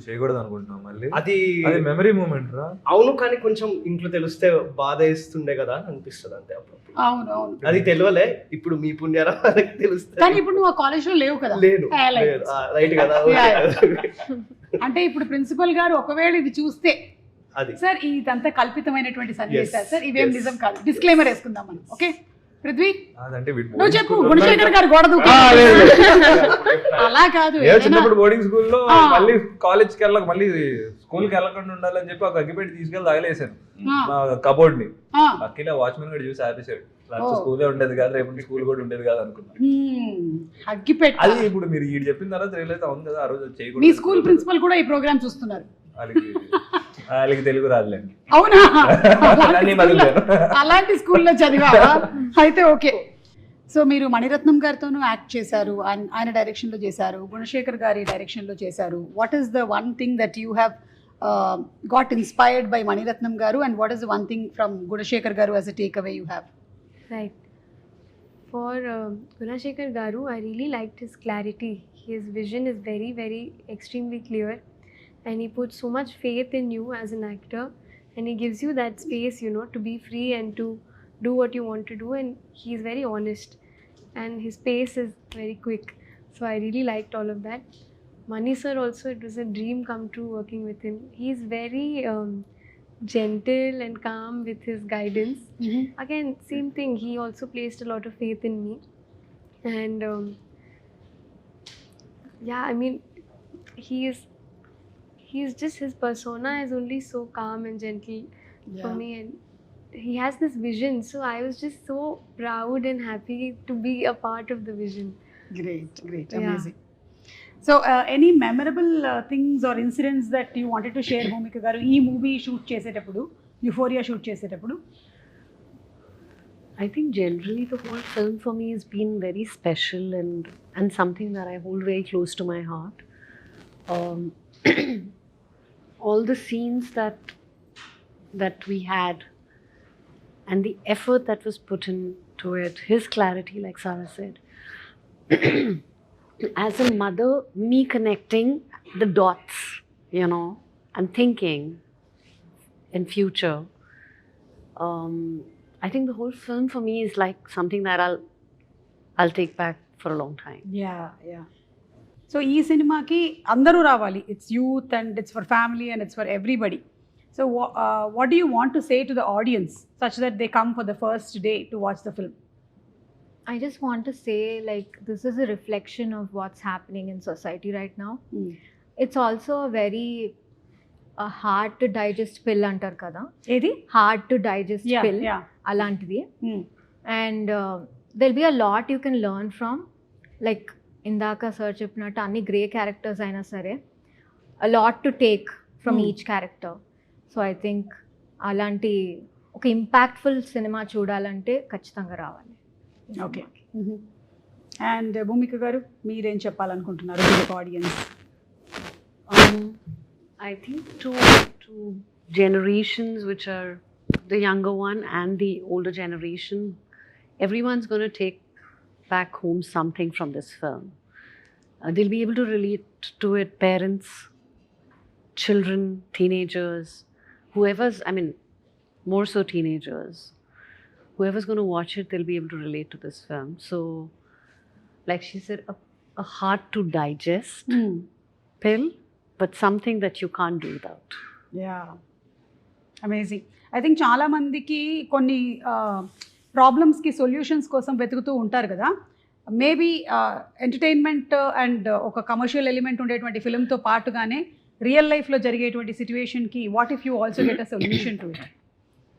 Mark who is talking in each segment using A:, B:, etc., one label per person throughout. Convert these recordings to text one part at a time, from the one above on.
A: చేయకూడదు అనుకుంటున్నాం మళ్ళీ?
B: అది
A: అది మెమరీ మూమెంట్ రా?
B: అవును కానీ కొంచెం ఇంట్లో తెలిస్తే బాధ వేస్తుండే కదా అని అనిపిస్తుంది అంతే
C: అవును అవును.
B: అది తెలియలే ఇప్పుడు మీ పుణ్యారా వాళ్ళకి
C: కానీ
B: తెలుస్తుంది
C: ఇప్పుడు నువ్వు ఆ కాలేజ్లో లేవు కదా?
B: లేదు. రైట్ కదా.
C: అంటే ఇప్పుడు ప్రిన్సిపల్ గారు ఒకవేళ ఇది చూస్తే
B: అది.
C: సార్ ఇదంతా కల్పితమైనటువంటి సన్నివేశాలు. సార్ ఇవేం. నిజం కాదు. డిస్క్లైమర్ వేసుకుందాం మనం ఓకే? పృథ్వీ నువ్వు చెప్పు గుణశేఖర్ గారు గోడ. అలా కాదు
A: చిన్నప్పుడు బోర్డింగ్ స్కూల్లో. మళ్ళీ వెళ్ళక మళ్ళీ స్కూల్కి వెళ్ళకుండా ఉండాలని చెప్పి ఒక అగ్గిపెట్టి తీసుకెళ్ళి తగలేసాను
C: కబోర్డ్ని.
A: అఖిల వాచ్మెన్ కూడా చూసి ఆపేశాడు. స్కూలే ఉండేది కాదు రేపు స్కూల్ కూడా ఉండేది కాదు అనుకున్నా
C: హ్మ్, అగ్గిపెట్ట.
A: అది ఇప్పుడు మీరు చెప్పిన తర్వాత రియలైజ్ అవును కదా ఆ రోజు చేయకూడదు
C: మీ స్కూల్ ప్రిన్సిపల్ కూడా ఈ ప్రోగ్రామ్ చూస్తున్నారు.
A: వాళ్ళకి తెలుగు రాదులేండి.
C: అవునా. అలాంటి స్కూల్లో చదివావా? అయితే ఓకే. సో మీరు మణిరత్నం గారితోనూ యాక్ట్ చేశారు ఆయన- ఆయన డైరెక్షన్లో చేశారు గుణశేఖర్ గారి డైరెక్షన్లో చేశారు. What is the one thing that you have got inspired by Maniratnam garu? And what is the one thing from Gunasekhar garu as a takeaway you have
D: Right. For uh, Gunashekar Garu, I really liked his clarity. His vision is very, very extremely clear, and he puts so much faith in you as an actor, and he gives you that space, you know, to be free and to do what you want to do. And he's very honest, and his pace is very quick. So I really liked all of that. Mani sir also, it was a dream come true working with him. He's very um, gentle and calm with his guidance again same thing he also placed a lot of faith in me and um, yeah i mean he is he's just his persona is only so calm and gentle for me and he has this vision so i was just so proud and happy to be a part of the vision
C: great great
D: Yeah.
C: Amazing so any memorable things or incidents that you wanted to share Bhumika garu ఈ movie shoot చేసేటప్పుడు euphoria shoot చేసేటప్పుడు
E: I think generally the whole film for me has been very special and and something that I hold very close to my heart. Um, all the scenes that that we had and the effort that was put into it, his clarity, like Sarah said. As a mother, me connecting the dots, you know, and thinking in future. Um, I think the whole film for me is like something that I'll I'll take back for a long time.
C: Yeah, yeah so ఈ సినిమాకి అందరూ రావాలి it's youth and it's for family and it's for everybody so what do you want to say to the audience such that they come for the first day to watch the film
F: I just want to say, like, this is a reflection of what's happening in society right now. It's also a very a hard to digest pill అంటారు కదా
C: ఏది
F: hard to digest
C: yeah
F: pill
C: yeah
F: అలాంటిది and there'll be a lot you can learn from like ఇందాక sir చెప్పినట్టు అన్ని grey characters అయినా సరే a lot to take
C: from.
F: Each character so I think అలాంటి ఒక ఇంపాక్ట్ఫుల్ సినిమా చూడాలంటే ఖచ్చితంగా రావాలి.
C: ఓకే అండ్ భూమిక గారు మీరేం చెప్పాలనుకుంటున్నారు
E: audience I think to to generations which are the younger one and the older generation, everyone's going to take back home something from this film. Uh, they'll be able to relate to it. Parents, children, teenagers, whoever's. I mean, more so teenagers. Whoever's going to watch it, they'll be able to relate to this film. So, like she said, a, a hard to digest pill, but something that you can't do without.
C: Yeah amazing I think చాలామందికి కొన్ని ప్రాబ్లమ్స్కి solutions కోసం వెతుకుతూ ఉంటారు కదా. Maybe entertainment and ఒక commercial element ఉండేటువంటి ఫిలింతో పాటుగానే రియల్ లైఫ్లో జరిగేటువంటి సిచ్యువేషన్కి what if you also get a solution to it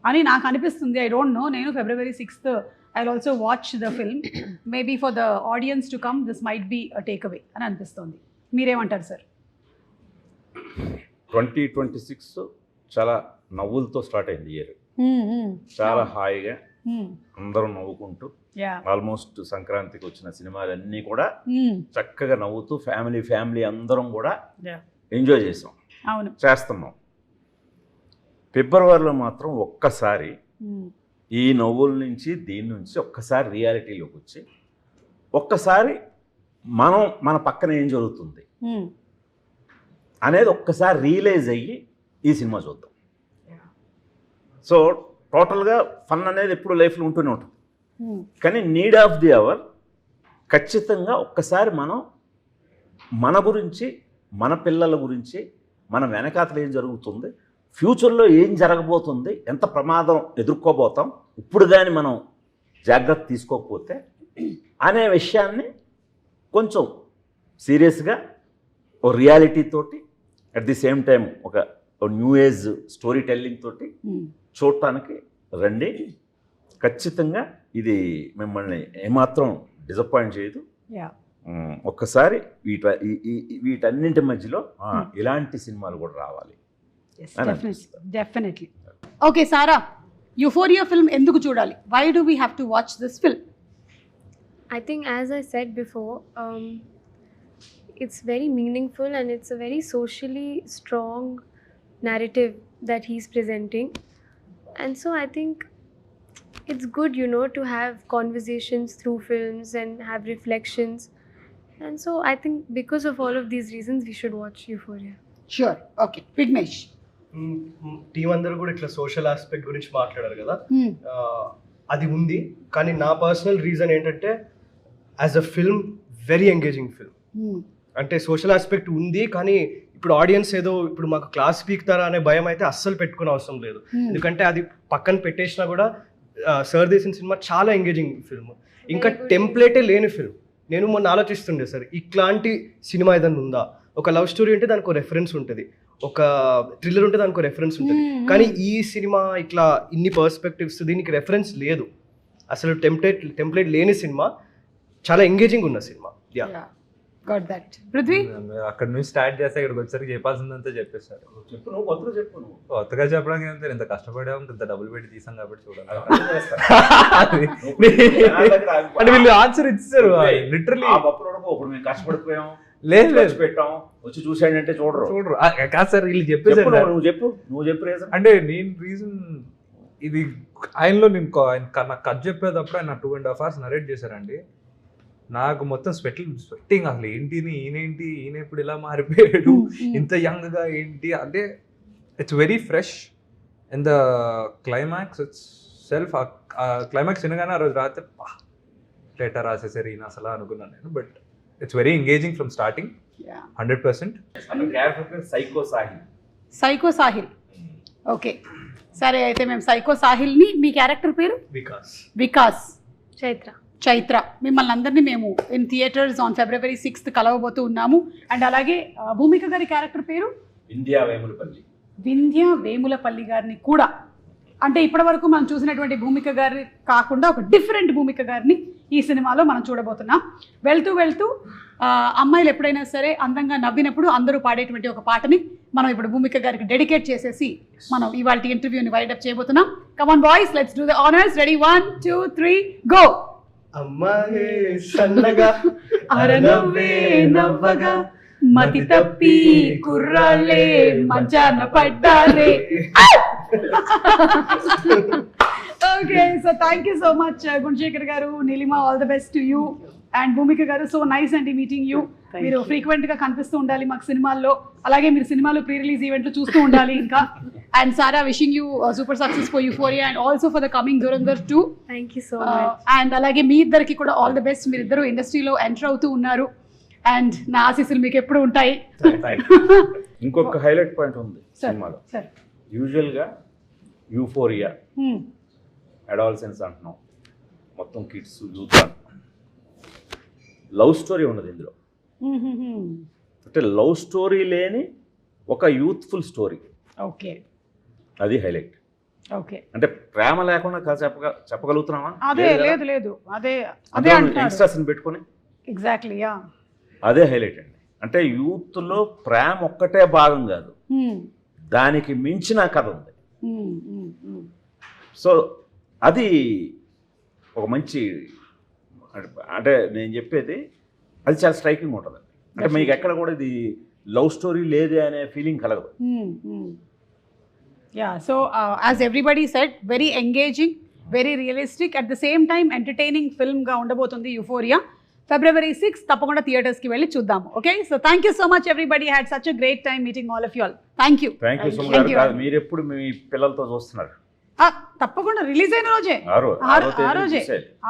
C: అని నాకు అనిపిస్తుంది. ఐ డోంట్ నో నేను February sixth I also watch the film maybe for the audience to come this might be a takeaway అని అనిపిస్తుంది. మీరేమంటారు సార్
G: ట్వంటీ ట్వంటీ సిక్స్ చాలా నవ్వులతో start అయింది ఇయర్ చాలా హాయిగా అందరూ నవ్వుకుంటూ ఆల్మోస్ట్ సంక్రాంతికి వచ్చిన సినిమాలన్నీ కూడా చక్కగా నవ్వుతూ ఫ్యామిలీ ఫ్యామిలీ అందరం కూడా. ఎంజాయ్ చేసాం.
C: అవును.
G: చేస్తున్నాం. ఫిబ్రవరిలో మాత్రం ఒక్కసారి
C: Mm.
G: ఈ నవ్వుల నుంచి దీని నుంచి ఒక్కసారి రియాలిటీలోకి వచ్చి ఒక్కసారి మనం మన పక్కన ఏం జరుగుతుంది. అనేది ఒక్కసారి రియలైజ్ అయ్యి ఈ సినిమా చూద్దాం. సో టోటల్గా ఫన్ అనేది ఎప్పుడు లైఫ్లో ఉంటూనే ఉంటుంది. కానీ నీడ్ ఆఫ్ ది అవర్ ఖచ్చితంగా ఒక్కసారి మనం మన గురించి మన పిల్లల గురించి మన వెనకాతలు ఏం జరుగుతుంది ఫ్యూచర్లో ఏం జరగబోతుంది ఎంత ప్రమాదం ఎదుర్కోబోతాం ఇప్పుడు కానీ మనం జాగ్రత్త తీసుకోకపోతే అనే విషయాన్ని కొంచెం సీరియస్గా ఓ రియాలిటీ తోటి అట్ ది సేమ్ టైం ఒక న్యూ ఏజ్ స్టోరీ టెల్లింగ్ తోటి చూడటానికి రండి. ఖచ్చితంగా ఇది మిమ్మల్ని ఏమాత్రం డిసప్పాయింట్ చేయదు. ఒక్కసారి వీట వీటన్నింటి మధ్యలో ఆ, ఇలాంటి సినిమాలు కూడా రావాలి.
C: Definitely okay Sara Euphoria film ఎందుకు చూడాలి? Why do we have to watch this
D: film think, as I said before, um, it's very meaningful and it's a very socially strong narrative that he's presenting. And so I think it's good you know to have conversations through films and have reflections and so I think because of all of these reasons we should watch you
C: for your sure
B: okay Vignesh team అందరూ కూడా ఇట్లా social aspect గురించి మాట్లాడారు కదా? అది ఉంది. కానీ నా పర్సనల్ రీజన్ ఏంటంటే as a film very engaging film అంటే సోషల్ ఆస్పెక్ట్ ఉంది కానీ ఇప్పుడు ఆడియన్స్ ఏదో ఇప్పుడు మాకు క్లాస్ పీకుతారా అనే భయం అయితే అస్సలు పెట్టుకునే అవసరం లేదు. ఎందుకంటే అది పక్కన పెట్టేసినా కూడా సర్ దేశం సినిమా చాలా ఎంగేజింగ్ ఫిల్మ్ ఇంకా. టెంప్లేటే లేని ఫిల్మ్ నేను మొన్న ఆలోచిస్తుండే సార్ ఇట్లాంటి సినిమా ఏదైనా ఉందా? ఒక లవ్ స్టోరీ ఉంటే దానికి ఒక రెఫరెన్స్ ఉంటుంది. ఒక థ్రిల్లర్ ఉంటే దానికి ఒక రెఫరెన్స్ ఉంటుంది.
C: Hmm.
B: కానీ ఈ సినిమా ఇట్లా ఇన్ని పర్స్పెక్టివ్స్ దీనికి రెఫరెన్స్ లేదు. అసలు టెంప్లెట్ టెంప్లెట్ లేని సినిమా చాలా ఎంగేజింగ్ ఉన్న సినిమా. యా
C: గాట్ దట్ పృథ్వీ
A: అక్కడ నుంచి స్టార్ట్ చేస్తే ఇక్కడికి వచ్చరికి చెప్పాల్సిందంతా చెప్పేశారు.
G: చెప్పు నువ్వు కొత్తగా చెప్పు నువ్వు.
A: కొత్తగా చెప్పడానికి ఏం ఇంత కష్టపడాం ఇంత డబ్బులు పెట్టి తీసాం కాబట్టి చూడాలి. అంటే వీళ్ళు ఆన్సర్ ఇచ్చారు లిటరలీ.
G: ఇప్పుడు మేము కష్టపడిపోయాం
A: లేదు లేదు.
G: పెట్టాం వచ్చి చూసాడంటే చూడరు.
A: చూడరు. కాదు సార్ వీళ్ళు
G: చెప్పు
A: చెప్పేసారు
G: నువ్వు, చెప్పు నువ్వు చెప్పు రీజన్
A: అంటే నేను రీజన్ ఇది ఆయనలో నేను ఆయన నాకు కట్ చెప్పేటప్పుడు ఆయన two and half hours narrate చేశారండి. నాకు మొత్తం స్వెట్టింగ్ స్వెట్టింగ్ అసలు ఏంటిని ఈయనేంటి ఈయన ఇప్పుడు ఇలా మారిపోయాడు ఇంత యంగ్గా ఏంటి అంటే it's very fresh in the climax itself climax వినగానే ఆ రోజు రాత్రి లెటర్ రాసేసారు ఈయన అసలు అనుకున్నాను నేను. But it's very engaging from starting
G: hundred percent psycho Sahi
C: psycho Sahil okay సరే అయితే మేము సైకో సాహిల్ని మీ క్యారెక్టర్ పేరు?
B: వికాస్
C: వికాస్
D: Chaitra.
C: చైత్ర. మిమ్మల్ని అందరినీ మేము in theatres on February sixth కలవబోతూ ఉన్నాము. అండ్ అలాగే భూమిక గారి క్యారెక్టర్ పేరు?
G: ఇండియా వేములపల్లి.
C: వింధ్య వేములపల్లి గారిని కూడా. అంటే ఇప్పటివరకు మనం చూసినటువంటి భూమిక గారి కాకుండా ఒక డిఫరెంట్ భూమిక గారిని ఈ సినిమాలో మనం చూడబోతున్నాం. వెళ్తూ వెళ్తూ అమ్మాయిలు ఎప్పుడైనా సరే అందంగా నవ్వినప్పుడు అందరూ పాడేటువంటి ఒక పాటని మనం ఇప్పుడు భూమిక గారికి డెడికేట్ చేసేసి మనం ఇవాళ ఇంటర్వ్యూని వైడప్ చేయబోతున్నాం. Come on boys let's do the honours ready one two three go
B: అమ్మాయే సన్నగా
C: అరనవ్వే నవ్వగా మతి తప్పి కుర్రాళ్ళే మంచాన పడ్డాలే. Okay so thank you so much Gunasekhar garu Neelima all the best to you and Bhumika garu so nice అండి meeting you మీరు ఫ్రీక్వెంట్గా కనిపిస్తూ ఉండాలి మాకు సినిమాల్లో. అలాగే మీరు సినిమాలు ప్రీ రిలీజ్ ఈవెంట్లు చూస్తూ ఉండాలి ఇంకా. And Sara wishing you super success for Euphoria and also for the coming Dhurandhar two
D: Thank you so
C: Uh,
D: much.
C: And అలాగే మీ ఇద్దరికి కూడా ఆల్ ది బెస్ట్ మీరిద్దరు ఇండస్ట్రీలో ఎంటర్ అవుతూ ఉన్నారు. అండ్ నా ఆశీస్సులు మీకు ఎప్పుడు ఉంటాయి.
G: ఇంకొక హైలైట్ పాయింట్ ఉంది సినిమాలో.
C: సార్
G: యూజువల్గా యూఫోరియా అడాల్సెన్స్ అంటున్నాం. మొత్తం కిడ్స్ యూత్ లవ్ స్టోరీ ఉన్నది ఇందులో. అంటే లవ్ స్టోరీ లేని ఒక యూత్ఫుల్ స్టోరీ.
C: ఓకే.
G: అది హైలైట్.
C: ఓకే.
G: అంటే ప్రేమ లేకుండా చెప్పగ చెప్పగలుగుతున్నామా
C: అదే లేదు లేదు అదే అదే
G: యంగ్స్టర్స్ని పెట్టుకొని?
C: ఎగ్జాక్ట్లీ యా
G: అదే హైలైట్ అండి. అంటే యూత్లో ప్రేమ ఒక్కటే భాగం కాదు. దానికి మించిన కథ ఉంది. సో అది ఒక మంచి అంటే నేను చెప్పేది అది చాలా స్ట్రైకింగ్ ఉంటుంది. అంటే మీకు ఎక్కడ కూడా ఇది లవ్ స్టోరీ లేదే అనే ఫీలింగ్ కలగదు.
C: Yeah so as everybody said very engaging very realistic at the same time entertaining ఫిల్మ్గా ఉండబోతుంది యుఫోరియా ఫిబ్రవరి సిక్స్ తప్పకుండా థియేటర్స్కి వెళ్ళి చూద్దాము okay so thank you so much everybody had such a great time meeting all of you
G: all thank you
C: thank you
G: మీరు ఎప్పుడు మీ పిల్లలతో చూస్తున్నారు?
C: తప్పకుండా రిలీజ్ అయిన రోజే. ఆ రోజే.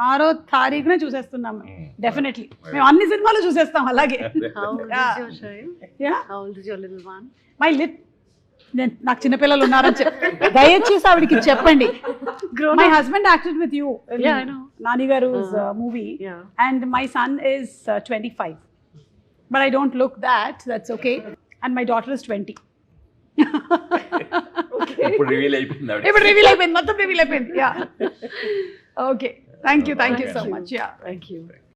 C: ఆరో తారీఖునే చూసేస్తున్నాం. డెఫినెట్లీ మేము అన్ని సినిమాలు చూసేస్తాం అలాగే? మై లిట్ నాకు చిన్నపిల్లలు ఉన్నారని చెప్పి దయచేసి ఆవిడకి చెప్పండి.
E: My. Husband acted
C: with you.
E: Nani
C: garu
E: movie.
C: And my son is twenty five but I don't look that that's okay and my daughter is twenty
G: ఇప్పుడు రివీల్ అయిపోయింది.
C: ఇప్పుడు రివీల్ అయిపోయింది మొత్తం రివీల్ అయిపోయింది yeah okay thank you thank you so much yeah
E: Thank you.